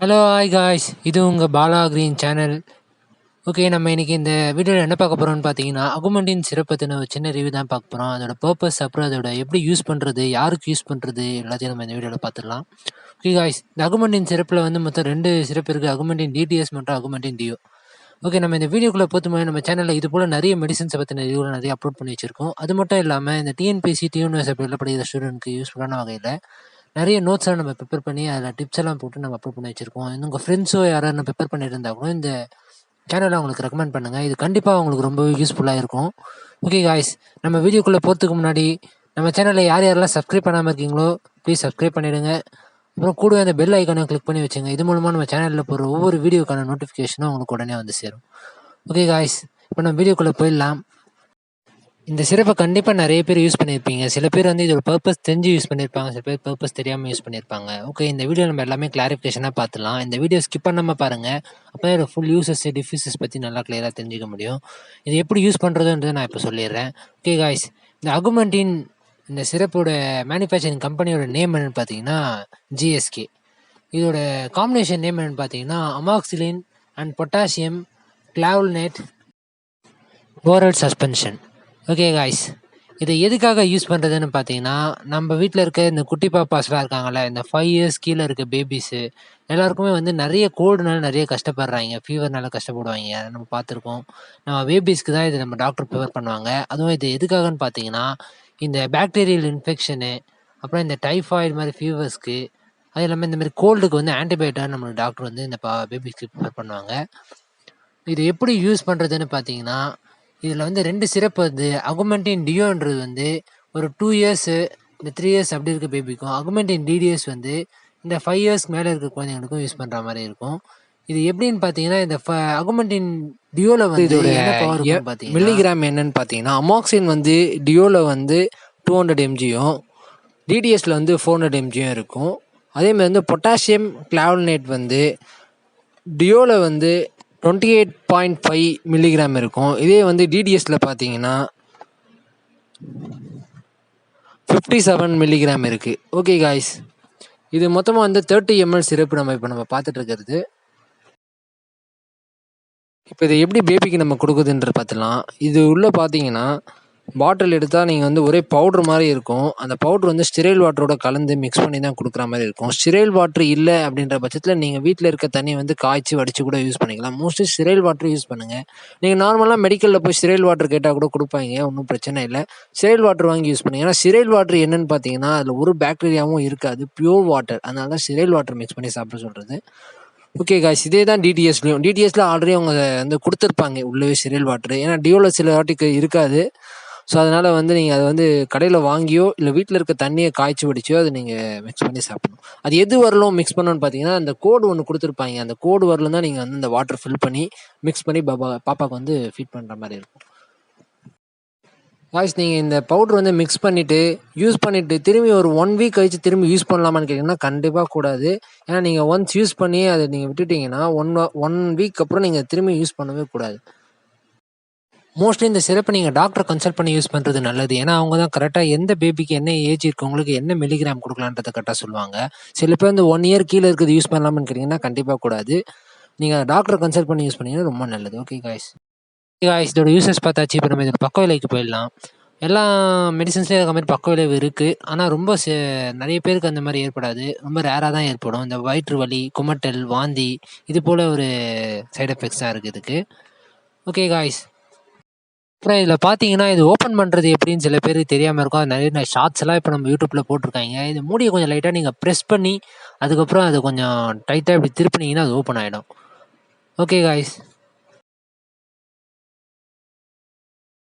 Hello hi guys இது உங்கள் Bala green channel okay நம்ம இன்றைக்கி இந்த வீடியோவில் என்ன பார்க்க போகிறோம்னு பார்த்தீங்கன்னா அகுமெண்டின் சிறப்பத்தின ஒரு சின்ன ரிவ்யூ தான் பார்க்க போகிறோம் அதோட பர்பஸ் அப்புறம் அதோட எப்படி யூஸ் பண்ணுறது யாருக்கு யூஸ் பண்ணுறது எல்லாத்தையும் நம்ம இந்த வீடியோவில் பார்த்துடலாம். ஓகே காய்ஸ் இந்த அகுமெண்டின் சிறப்பில் வந்து மொத்தம் ரெண்டு சிறப்பு இருக்குது அகுமெண்டின் டிடிஎஸ் மற்றும் அகுமெண்டின் டியோ ஓகே நம்ம இந்த வீடியோக்குள்ளே பொறுத்தமாக நம்ம சேனலில் இது போல் நிறைய மெடிசன்ஸை பற்றின ரிவ்யூவில் நிறைய அப்லோட் பண்ணி வச்சிருக்கோம். அது மட்டும் இல்லாமல் இந்த டிஎன்பிசி டிஎன்எஸ் அப்படியில் படிக்கிற ஸ்டூடெண்ட்க்கு யூஸ்ஃபுல்லான வகையில் நிறைய நோட்ஸ்லாம் நம்ம ப்ரிப்பேர் பண்ணி அதில் டிப்ஸ் எல்லாம் போட்டு நம்ம அப்லோட் பண்ணி வச்சிருக்கோம். இன்னும் உங்கள் ஃப்ரெண்ட்ஸோ யாராவது ப்ரிப்பேர் பண்ணியிருந்தா கூட இந்த சேனலை அவங்களுக்கு ரெக்கமெண்ட் பண்ணுங்கள் இது கண்டிப்பாக அவங்களுக்கு ரொம்ப யூஸ்ஃபுல்லாக இருக்கும். ஓகே காய்ஸ் நம்ம வீடியோக்குள்ளே போகிறதுக்கு முன்னாடி நம்ம சேனலில் யார் யாரெல்லாம் சப்ஸ்கிரைப் பண்ணாமல் இருக்கீங்களோ ப்ளீஸ் சப்ஸ்கிரைப் பண்ணிவிடுங்க அப்புறம் கூடவே அந்த பெல் ஐக்கானை கிளிக் பண்ணி வச்சுங்க. இது மூலமாக நம்ம சேனலில் போகிற ஒவ்வொரு வீடியோக்கான நோட்டிஃபிகேஷனும் உங்களுக்கு உடனே வந்து சேரும். ஓகே காய்ஸ் இப்போ நம்ம வீடியோக்குள்ளே போயிடலாம். இந்த சிறப்பை கண்டிப்பாக நிறைய பேர் யூஸ் பண்ணியிருப்பீங்க சில பேர் வந்து இதோட பர்பஸ் தெரிஞ்சு யூஸ் பண்ணியிருப்பாங்க சில பேர் பர்பஸ் தெரியாமல் யூஸ் பண்ணியிருப்பாங்க ஓகே இந்த வீடியோ நம்ம எல்லாமே கிளாரிஃபிகேஷனாக பார்த்துலாம் இந்த வீடியோ ஸ்கிப் பண்ணாமல் பாருங்கள் அப்போ இதோட ஃபுல் யூசஸ் டிஃபியூசஸ் பற்றி நல்லா கிளியராக தெரிஞ்சிக்க முடியும். இது எப்படி யூஸ் பண்ணுறதுன்றதை நான் இப்போ சொல்லிடுறேன். ஓகே காய்ஸ் இந்த அகுமெண்டின் இந்த சிறப்போட மேனுஃபேக்சரிங் கம்பெனியோட நேம் என்னென்னு பார்த்தீங்கன்னா ஜிஎஸ்கே இதோட காம்பினேஷன் நேம் என்னென்னு பார்த்தீங்கன்னா amoxicillin and potassium clavulanate oral suspension okay guys இதை எதுக்காக யூஸ் பண்ணுறதுன்னு பார்த்தீங்கன்னா நம்ம வீட்டில் இருக்க இந்த குட்டி பாப்பாஸ்லாம் இருக்காங்கள்ல இந்த ஃபைவ் இயர்ஸ் கீழே இருக்க பேபிஸு எல்லாருக்குமே வந்து நிறைய கோல்டுனால நிறைய கஷ்டப்படுறாங்க. ஃபீவர்னால கஷ்டப்படுவாங்க. அதை நம்ம பார்த்துருக்கோம். நம்ம பேபிஸ்க்கு தான் இது நம்ம டாக்டர் ப்ரிஃபர் பண்ணுவாங்க. அதுவும் இது எதுக்காகன்னு பார்த்தீங்கன்னா இந்த பேக்டீரியல் இன்ஃபெக்ஷனு அப்புறம் இந்த டைஃபாய்டு மாதிரி ஃபீவர்ஸ்க்கு அது இல்லாமல் இந்த மாதிரி கோல்டுக்கு வந்து ஆன்டிபயோட்டிக் நம்மளுக்கு டாக்டர் வந்து இந்த பா பேபிஸ்க்கு ப்ரிஃபர் பண்ணுவாங்க. இது எப்படி யூஸ் பண்ணுறதுன்னு பார்த்தீங்கன்னா இதில் வந்து ரெண்டு சிறப்பு வந்து அகுமெண்டின் டியோன்றது வந்து ஒரு டூ இயர்ஸு இந்த த்ரீ இயர்ஸ் அப்படி இருக்க பேபிக்கும் அகுமெண்டின் டிடிஎஸ் வந்து இந்த ஃபைவ் இயர்ஸ் மேலே இருக்க குழந்தைங்களுக்கும் யூஸ் பண்ணுற மாதிரி இருக்கும். இது எப்படின்னு பார்த்தீங்கன்னா இந்த அகுமெண்டின் டியோவில் வந்து இதோட பார்த்தீங்கன்னா மில்லிகிராம் என்னன்னு பார்த்தீங்கன்னா அமாக்சின் வந்து டியோவில் வந்து டூ ஹண்ட்ரட் எம்ஜியும் டிடிஎஸில் வந்து ஃபோர் ஹண்ட்ரட் எம்ஜியும் இருக்கும். அதேமாதிரி வந்து பொட்டாசியம் கிளாவல்னேட் வந்து டியோவில் வந்து twenty eight point five milligram இருக்கும். இதே வந்து டிடிஎஸில் பார்த்தீங்கன்னா ஃபிஃப்டி செவன் மில்லிகிராம் இருக்குது ஓகே காய்ஸ் இது மொத்தமாக வந்து தேர்ட்டி எம்எல் சிறப்பு நம்ம இப்போ நம்ம பார்த்துட்ருக்கிறது இப்போ இதை எப்படி பேபிக்கு நம்ம கொடுக்குதுன்ற பார்த்துலாம் இது உள்ளே பார்த்தீங்கன்னா பாட்டில் எடுத்தால் நீங்கள் வந்து ஒரே பவுட்ரு மாதிரி இருக்கும். அந்த பவுட்ரு வந்து ஸ்டிரைல் வாட்டரோட கலந்து மிக்ஸ் பண்ணி தான் கொடுக்குற மாதிரி இருக்கும். ஸ்டிரைல் வாட்ரு இல்லை அப்படின்ற பட்சத்தில் நீங்கள் வீட்டில் இருக்க தண்ணியை வந்து காய்ச்சி வடித்து கூட யூஸ் பண்ணிக்கலாம். மோஸ்ட்லி ஸ்டிரைல் வாட்ரு யூஸ் பண்ணுங்கள் நீங்கள் நார்மலாக மெடிக்கலில் போய் ஸ்டிரைல் வாட்டர் கேட்டால் கூட கொடுப்பாங்க. ஒன்றும் பிரச்சனை இல்லை. ஸ்டிரைல் வாட்டர் வாங்கி யூஸ் பண்ணுங்கள் ஏன்னா ஸ்டிரைல் வாட்டர் என்னென்னு பார்த்தீங்கன்னா அதில் ஒரு பாக்டீரியாவும் இருக்காது. பியூர் வாட்டர் அதனால தான் ஸ்டிரைல் வாட்டர் மிக்ஸ் பண்ணி சாப்பிட சொல்கிறது ஓகே காய்ஸ் இதே தான் டிடிஎஸ்லையும் டிடிஎஸ்ல ஆல்ரெடி அவங்க வந்து கொடுத்துருப்பாங்க. உள்ளவே சிரியல் வாட்டர் ஏன்னா டியோவில் சில வாட்டிக்கு இருக்காது. ஸோ அதனால் வந்து நீங்கள் அதை வந்து கடையில் வாங்கியோ இல்லை வீட்டில் இருக்க தண்ணியை காய்ச்சி வடிச்சியோ அதை நீங்கள் மிக்ஸ் பண்ணி சாப்பிடணும். அது எது வரலும் மிக்ஸ் பண்ணணும்னு பார்த்தீங்கன்னா அந்த கோடு ஒன்று கொடுத்துருப்பாங்க. அந்த கோடு வரலும் தான் நீங்கள் வந்து அந்த வாட்டர் ஃபில் பண்ணி மிக்ஸ் பண்ணி பாப்பா பாப்பாவுக்கு வந்து ஃபீட் பண்ணுற மாதிரி இருக்கும். வாய்ஸ் நீங்கள் இந்த பவுட்ரு வந்து மிக்ஸ் பண்ணிவிட்டு யூஸ் பண்ணிவிட்டு திரும்பி ஒரு ஒன் வீக் கழிச்சு திரும்பி யூஸ் பண்ணலாமான்னு கேட்டிங்கன்னா கண்டிப்பாக கூடாது. ஏன்னா நீங்கள் ஒன்ஸ் யூஸ் பண்ணி அதை நீங்கள் விட்டுட்டிங்கன்னா ஒன் ஒன் வீக் அப்புறம் நீங்கள் திரும்பி யூஸ் பண்ணவே கூடாது. மோஸ்ட்லி இந்த சிறப்பை நீங்கள் டாக்டரை கன்சல்ட் பண்ணி யூஸ் பண்ணுறது நல்லது. ஏன்னா அவங்க தான் கரெக்டாக எந்த பேபிக்கு என்ன ஏஜ் இருக்கவங்களுக்கு என்ன மில்லிகிராம் கொடுக்கலான்றதை கரெக்டாக சொல்லுவாங்க. சில பேர் வந்து ஒன் இயர் கீழே இருக்கிறது யூஸ் பண்ணலாம்னு கேட்டிங்கன்னா கண்டிப்பாக கூடாது. நீங்கள் டாக்டரை கன்சல்ட் பண்ணி யூஸ் பண்ணிங்கன்னா ரொம்ப நல்லது. ஓகே காய்ஸ் காய்ஸ் இதோட யூசஸ் பார்த்தாச்சு. இப்போ நம்ம இதோட பக்க விலைக்கு போயிடலாம். எல்லா மெடிசன்ஸ்லேயும் இருக்க மாதிரி பக்க விளைவு இருக்குது ஆனால் ரொம்ப நிறைய பேருக்கு அந்த மாதிரி ஏற்படாது. ரொம்ப ரேராக தான் ஏற்படும். இந்த வயிற்று வலி குமட்டல் வாந்தி இது போல் ஒரு சைட் எஃபெக்ட்ஸாக இருக்குது இதுக்கு. ஓகே காய்ஸ் அப்புறம் இதில் பார்த்தீங்கன்னா இது ஓப்பன் பண்ணுறது எப்படின்னு சில பேருக்கு தெரியாமல் இருக்கும். அது நிறைய ஷார்ட்ஸ் எல்லாம் இப்போ நம்ம யூடியூப்பில் போட்டிருக்காங்க. இது மூடியை கொஞ்சம் லைட்டாக நீங்கள் ப்ரெஸ் பண்ணி அதுக்கப்புறம் அது கொஞ்சம் டைட்டாக இப்படி திருப்பினீங்கன்னா அது ஓப்பன் ஆகிடும் ஓகே காய்ஸ்